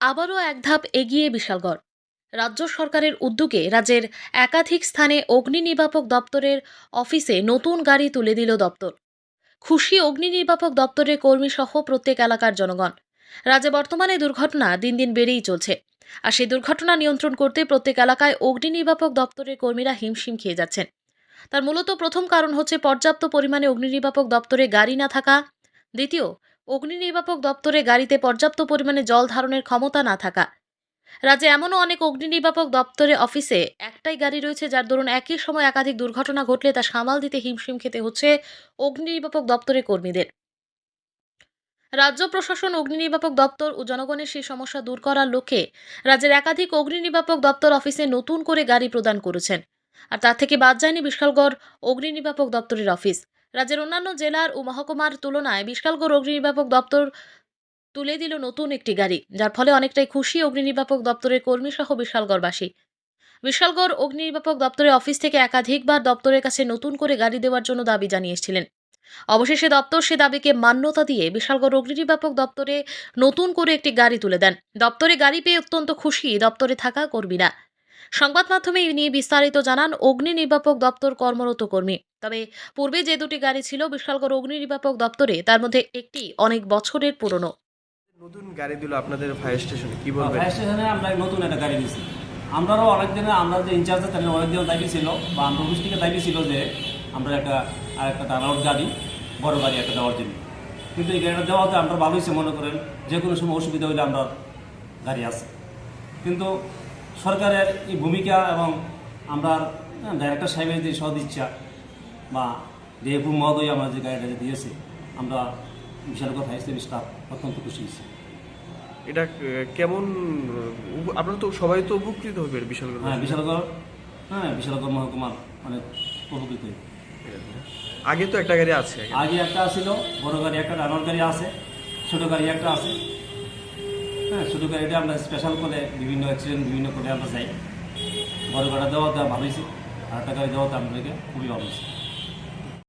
আবারও এক ধাপ এগিয়ে বিশালগড়। রাজ্য সরকারের উদ্যোগে রাজ্যের একাধিক স্থানে অগ্নি নির্বাপক দপ্তরের অফিসে নতুন গাড়ি তুলে দিল দপ্তর। খুশি অগ্নি নির্বাপক দপ্তরের কর্মী সহ প্রত্যেক এলাকার জনগণ। রাজ্যে বর্তমানে দুর্ঘটনা দিন দিন বেড়েই চলছে। আর সেই দুর্ঘটনা নিয়ন্ত্রণ করতে প্রত্যেক এলাকায় অগ্নি নির্বাপক দপ্তরের কর্মীরা হিমশিম খেয়ে যাচ্ছেন। তার মূলত প্রথম কারণ হচ্ছে পর্যাপ্ত পরিমাণে অগ্নি নির্বাপক দপ্তরে গাড়ি না থাকা। দ্বিতীয় অগ্নি নির্বাপক দপ্তরে গাড়িতে পর্যাপ্ত পরিমাণে জল ধারণের ক্ষমতা না থাকা। রাজ্যে এমনও অনেক অগ্নি নির্বাপক দপ্তরে অফিসে একটাই গাড়ি রয়েছে, যার দরুন একই সময় একাধিক দুর্ঘটনা ঘটলে তা সামাল দিতে হিমশিম খেতে হচ্ছে অগ্নি নির্বাপক দপ্তরের কর্মীদের। রাজ্য প্রশাসন অগ্নি নির্বাপক দপ্তর ও জনগণের সেই সমস্যা দূর করার লক্ষ্যে রাজ্যের একাধিক অগ্নি নির্বাপক দপ্তর অফিসে নতুন করে গাড়ি প্রদান করেছেন। আর তার থেকে বাদ যায়নি বিশালগড় অগ্নি নির্বাপক দপ্তরের অফিস। রাজ্যের অন্যান্য জেলার ও মহকুমার তুলনায় বিশালগড় অগ্নি নির্বাপক দপ্তর তুলে দিল নতুন একটি গাড়ি, যার ফলে অনেকটাই খুশি অগ্নি নির্বাপক দপ্তরের কর্মী সহ বিশালগড়বাসী। বিশালগড় অগ্নি নির্বাপক দপ্তরের অফিস থেকে একাধিকবার দপ্তরের কাছে নতুন করে গাড়ি দেওয়ার জন্য দাবি জানিয়েছিলেন। অবশেষে দপ্তর সে দাবিকে মান্যতা দিয়ে বিশালগড় অগ্নি নির্বাপক দপ্তরে নতুন করে একটি গাড়ি তুলে দেন। দপ্তরে গাড়ি পেয়ে অত্যন্ত খুশি দপ্তরে থাকা কর্মীরা। সংবাদ মাধ্যমে এই নিয়ে বিস্তারিত জানান অগ্নি নির্বাপক দপ্তর কর্মরত কর্মী। তবে পূর্বে যে দুটি গাড়ি ছিল বিশালগড় অগ্নি নির্বাপক দপ্তরে তার মধ্যে একটি অনেক বছরের পুরনো। নতুন গাড়ি দিল আপনাদের ফায়ার স্টেশনে কি বলবেন? ফায়ার স্টেশনে আমরা নতুন একটা গাড়ি দিয়েছি আমরাও অনেক দিনে আমরা যে ইনচার্জ তাদের অনেক দিন দাবি ছিল বা আমরা অফিস থেকে দাবি ছিল যে আমরা একটা আর একটা টানাউট গাড়ি বড় গাড়ি একটা দেওয়ার জন্য। কিন্তু এই গাড়িটা দেওয়াতে আমরা ভালো হয়েছে মনে করেন যে কোনো সময় অসুবিধা হলে আমরা গাড়ি আছে। কিন্তু সরকারের এই ভূমিকা এবং আমরা ডাইরেক্টর সাহেবের যে সদিচ্ছা বা ডিএফু মহোদয় আমরা যে গাড়িটা যে দিয়েছে আমরা বিশাল কথা হিসেবে স্টাফ অত্যন্ত খুশি হয়েছি। এটা কেমন আপনারা তো সবাই তো উপকৃত হবে বিশাল হ্যাঁ বিশালগড় হ্যাঁ বিশালগড় মহকুমার অনেক উপকৃত। আগে তো একটা গাড়ি আছে। আগে একটা ছিল বড় গাড়ি একটা রানার গাড়ি আছে ছোট গাড়ি একটা আছে। হ্যাঁ করে এটা আমরা স্পেশাল করে বিভিন্ন অ্যাক্সিডেন্ট বিভিন্ন করে আমরা যাই। বড় গাড়ি দেওয়াতে ভালো হয়েছে আর টাকা গাড়ি দেওয়াতে আমাদেরকে খুবই ভালো